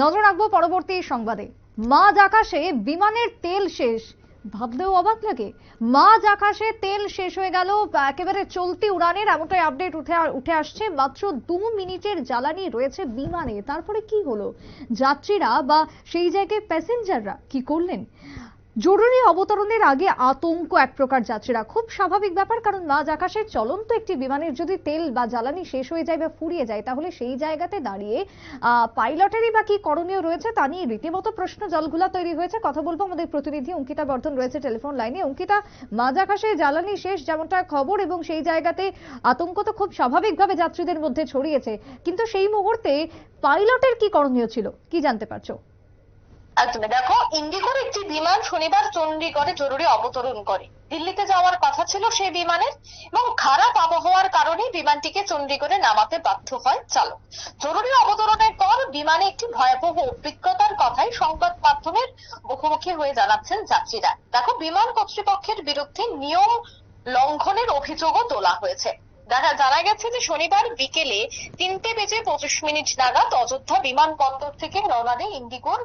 নজর রাখব পরবর্তী সংবাদে। মাঝ আকাশে বিমানের তেল শেষ। ভাবলেও অবাক লাগে। মাঝ আকাশে তেল শেষ হয়ে গেল, একেবারে চলতি উড়ানের, এমনটাই আপডেট উঠে উঠে আসছে। মাত্র দু মিনিটের জ্বালানি রয়েছে বিমানে। তারপরে কি হলো? যাত্রীরা বা সেই জায়গায় প্যাসেঞ্জাররা কি করলেন? জরুরি অবতরণের আগে আতঙ্ক এক প্রকার যাত্রীরা। খুব স্বাভাবিক ব্যাপার, কারণ মাঝ আকাশে চলন্ত একটি বিমানের যদি তেল বা জ্বালানি শেষ হয়ে যায় বা ফুরিয়ে যায়, তাহলে সেই জায়গাতে দাঁড়িয়ে পাইলটেরই বা কি করণীয় রয়েছে তা নিয়ে রীতিমতো প্রশ্ন জলগুলা তৈরি হয়েছে। কথা বলব আমাদের প্রতিনিধি অঙ্কিতা বর্ধন রয়েছে টেলিফোন লাইনে। অঙ্কিতা মাঝ আকাশে জ্বালানি শেষ যেমনটা খবর এবং সেই জায়গাতে আতঙ্ক তো খুব স্বাভাবিকভাবে যাত্রীদের মধ্যে ছড়িয়েছে। কিন্তু সেই মুহূর্তে পাইলটের কি করণীয় ছিল? কি জানতে পারছ? একদমই দেখো, ইন্ডিগোর একটি বিমান শনিবার চণ্ডীগড়ে জরুরি অবতরণ করে। দিল্লিতে যাওয়ার কথা ছিল সেই বিমানের এবং খারাপ আবহাওয়ার কারণে বিমানটিকে চণ্ডীগড়ে নামাতে বাধ্য হয় চালক। জরুরি অবতরণের পর বিমানে একটি ভয়াবহ অভিজ্ঞতার কথাই সংবাদ মাধ্যমের মুখোমুখি হয়ে জানাচ্ছেন যাত্রীরা। দেখো, বিমান কর্তৃপক্ষের বিরুদ্ধে নিয়ম লঙ্ঘনের অভিযোগও তোলা হয়েছে। দেখা, জানা গেছে যে শনিবার বিকেলে তিনটে বেজে পঁচিশ মিনিট নাগাদ অযোধ্যা বিমানবন্দর থেকে রওনা দেয় ইন্ডিগোর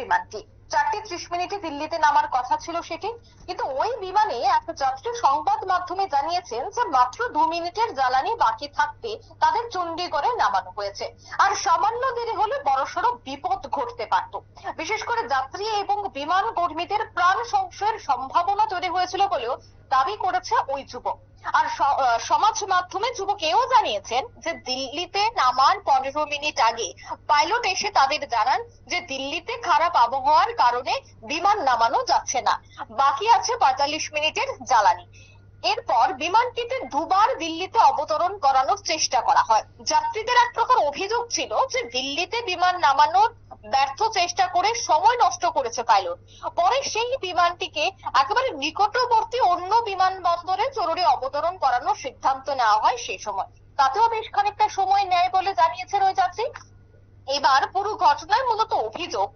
বিমানটি। চারটে ত্রিশ মিনিটে দিল্লিতে নামার কথা ছিল সেটি, কিন্তু ওই বিমানে এক যাত্রী সংবাদ মাধ্যমে জানিয়েছেন যে মাত্র দু মিনিটের জ্বালানি বাকি থাকতে তাদের চণ্ডীগড়ে নামানো হয়েছে। আর সামান্য দেরি হলে বড়সড় বিপদ ঘটতে পারত। বিশেষ করে যাত্রী এবং বিমান কর্মীদের প্রাণ সংশয়ের সম্ভাবনা তৈরি হয়েছিল বলেও দাবি করেছে ওই যুবক। আর সমাজ মাধ্যমে যুবক এও জানিয়েছেন যে দিল্লিতে নামার পনেরো মিনিট আগে। পাইলট এসে তাদের জানান যে দিল্লিতে খারাপ আবহাওয়ার কারণে বিমান নামানো যাচ্ছে না। বাকি আছে পঁয়তাল্লিশ মিনিটের জ্বালানি। এরপর বিমানটিতে দুবার দিল্লিতে অবতরণ করানোর চেষ্টা করা হয়। যাত্রীদের এক প্রকার অভিযোগ ছিল যে দিল্লিতে বিমান নামানোর ব্যর্থ চেষ্টা করে সময় নষ্ট করেছে পাইলট। পরে সেই বিমানটিকে একেবারে নিকটবর্তী অন্য বিমানবন্দরে জরুরি অবতরণ করানোর সিদ্ধান্ত নেওয়া হয় সেই সময়। তাতেও বেশ খানিকটা সময় নেয় বলে জানিয়েছেন ওই যাত্রী এবার পুরো ঘটনায় মূলত অভিযোগ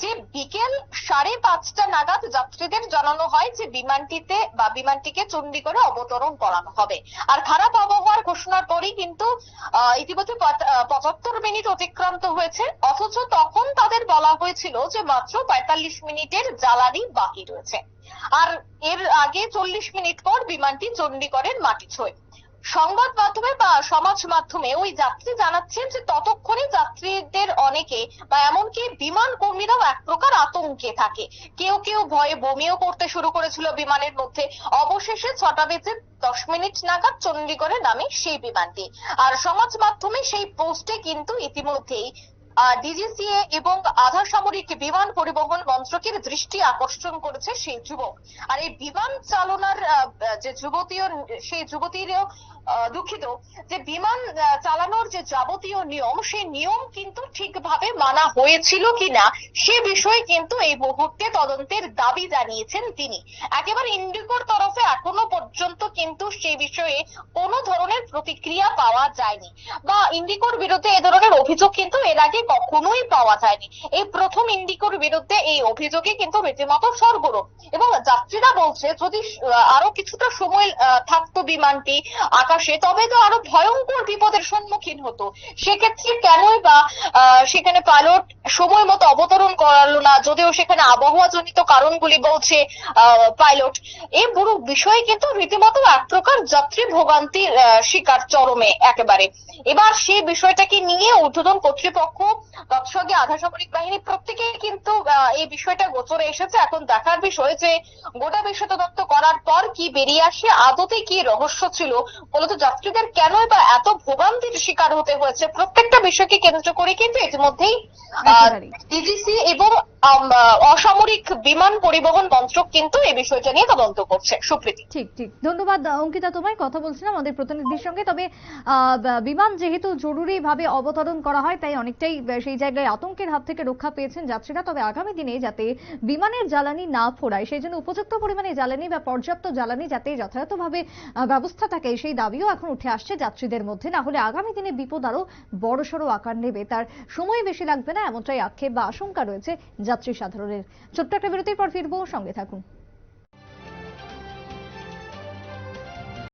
যে বিকেল সাড়ে পাঁচটা নাগাদ যাত্রীদের জানানো হয় যে বিমানটিতে বা বিমানটিকে চণ্ডীগড়ে অবতরণ করানো হবে। আর খারাপ আবহাওয়ার ঘোষণার পরই কিন্তু ইতিমধ্যে পঁচাত্তর মিনিট অতিক্রান্ত হয়েছে। অথচ তখন তাদের বলা হয়েছিল যে মাত্র পঁয়তাল্লিশ মিনিটের জ্বালানি বাকি রয়েছে। আর এর আগে চল্লিশ মিনিট পর বিমানটি চণ্ডীগড়ের মাটি ছোঁয়। সংবাদ মাধ্যমে বা সমাজ মাধ্যমে ওই যাত্রী জানাচ্ছেন যে ততক্ষণে যাত্রীদের অনেকে বা এমনকি বিমান কর্মীরাও এক প্রকার আতঙ্কে থাকে। কেউ কেউ ভয়ে বমিও করতে শুরু করেছিল বিমানের মধ্যে। অবশেষে ছটা বেজে দশ মিনিট নাগাদ চণ্ডীগড়ে নামে সেই বিমানটি। আর সমাজ মাধ্যমে সেই পোস্টে কিন্তু ইতিমধ্যেই ডিজিসিএ এবং আধা সামরিক বিমান পরিবহন মন্ত্রকের দৃষ্টি আকর্ষণ করেছে সেই যুবক। আর এই বিমান চালনার যে যুবতীয় সেই যুবতীরও আহ, দুঃখিত যে বিমান চালানোর যে যাবতীয় নিয়ম সেই নিয়ম কিন্তু ঠিকভাবে মানা হয়েছিল কিনা সে বিষয়ে কিন্তু এই মুহূর্তে তদন্তের দাবি জানিয়েছেন তিনি। একেবারে ইন্ডিগোর তরফে এখনও পর্যন্ত কিন্তু সেই বিষয়ে কোনো ধরনের প্রতিক্রিয়া পাওয়া যায়নি। বা ইন্ডিকোর বিরুদ্ধে এ ধরনের অভিযোগ কিন্তু এর আগে কখনোই পাওয়া যায়নি। এই প্রথম ইন্ডিকোর বিরুদ্ধে এই অভিযোগে কিন্তু রীতিমতো সরগরম। এবং যাত্রীরা বলছে, যদি আরও কিছুটা সময় থাকতো বিমানটি আকাশে, তবে তো আরও ভয়ঙ্কর বিপদের সম্মুখীন হতো। সেক্ষেত্রে কেনই বা সেখানে পাইলট সময় মতো অবতরণ করালো না, যদিও সেখানে আবহাওয়া জনিত কারণগুলি বলছে পাইলট এই পুরো বিষয়ে কিন্তু রীতিমতো এক প্রকার যাত্রী ভোগান্তির শিকার চরমে একেবারে। এবার সেই বিষয়টাকে নিয়ে ঊর্ধ্বতন কর্তৃপক্ষ তৎসঙ্গে আধা সামরিক বাহিনী প্রত্যেকেই কিন্তু এই বিষয়টা গোচরে এসেছে। এখন দেখার বিষয় যে গোটা বিষয় তদন্ত করার পর কি বেরিয়ে আসে আদতে কি রহস্য ছিল মূলত যাত্রীদের কেনই বা এত ভোগান্তির শিকার হতে হয়েছে? প্রত্যেকটা বিষয়কে কেন্দ্র করে কিন্তু ইতিমধ্যেই। ডিজিসি এবং অসামরিক বিমান পরিবহন মন্ত্রক কিন্তু এই বিষয়টা নিয়ে তদন্ত করছে। সুপ্রীতি। ঠিক ঠিক। ধন্যবাদ, অঙ্কিতা। তোমায় কথা বলছিলাম আমাদের প্রতিনিধির সঙ্গে। তবে বিমান যেহেতু জরুরি ভাবে অবতরণ করা হয়, তাই অনেকটাই সেই জায়গায় আতঙ্কের হাত থেকে রক্ষা পেয়েছেন যাত্রীরা। তবে আগামী দিনে যাতে বিমানের জ্বালানি না ফোড়ায়, সেই জন্য উপযুক্ত পরিমাণে জ্বালানি বা পর্যাপ্ত জ্বালানি যাতে যথাযথভাবে ব্যবস্থা থাকে, সেই দাবিও এখন উঠে আসছে যাত্রীদের মধ্যে। না হলে আগামী দিনে বিপদ আরও বড়সড় আকার নেবে। তার সময় বেশি লাগবে না, এমনটাই আক্ষেপ বা আশঙ্কা রয়েছে যাত্রী সাধারণের। ছোট্ট একটা বিরতির পর ফিরবো সঙ্গে থাকুন।